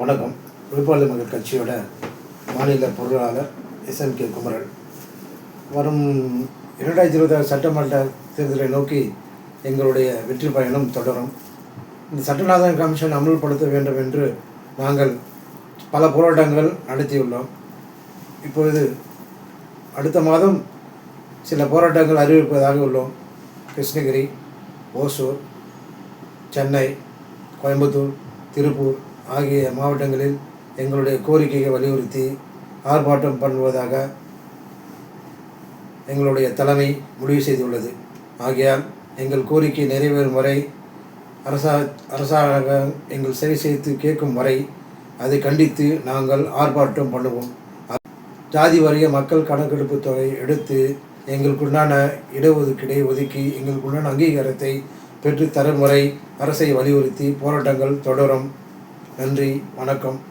வணக்கம். விழுப்பாளி மக்கள் கட்சியோட மாநில பொருளாளர் எஸ்எம்கே குமரன். வரும் இரண்டாயிரத்தி இருபத்தாறு சட்டமன்ற தேர்தலை நோக்கி எங்களுடைய வெற்றி பயணம் தொடரும். இந்த சட்டநாதன் கமிஷன் அமல்படுத்த வேண்டும் என்று நாங்கள் பல போராட்டங்கள் நடத்தியுள்ளோம். இப்பொழுது அடுத்த மாதம் சில போராட்டங்கள் அறிவிப்பதாக உள்ளோம். கிருஷ்ணகிரி ஓசூர் சென்னை கோயம்புத்தூர் திருப்பூர் ஆகிய மாவட்டங்களில் எங்களுடைய கோரிக்கையை வலியுறுத்தி ஆர்ப்பாட்டம் பண்ணுவதாக எங்களுடைய தலைமை முடிவு செய்துள்ளது. ஆகையால் எங்கள் கோரிக்கை நிறைவேறும் வரை அரசா அரசாங்கம் எங்கள் சரி செய்து கேட்கும் வரை அதை கண்டித்து நாங்கள் ஆர்ப்பாட்டம் பண்ணுவோம். ஜாதி வாரிய மக்கள் கணக்கெடுப்பு தொகை எடுத்து எங்களுக்குண்டான இடஒதுக்கீடை ஒதுக்கி எங்களுக்குண்டான அங்கீகாரத்தை பெற்று தரும் வரை அரசை வலியுறுத்தி போராட்டங்கள் தொடரும். நன்றி வணக்கம்.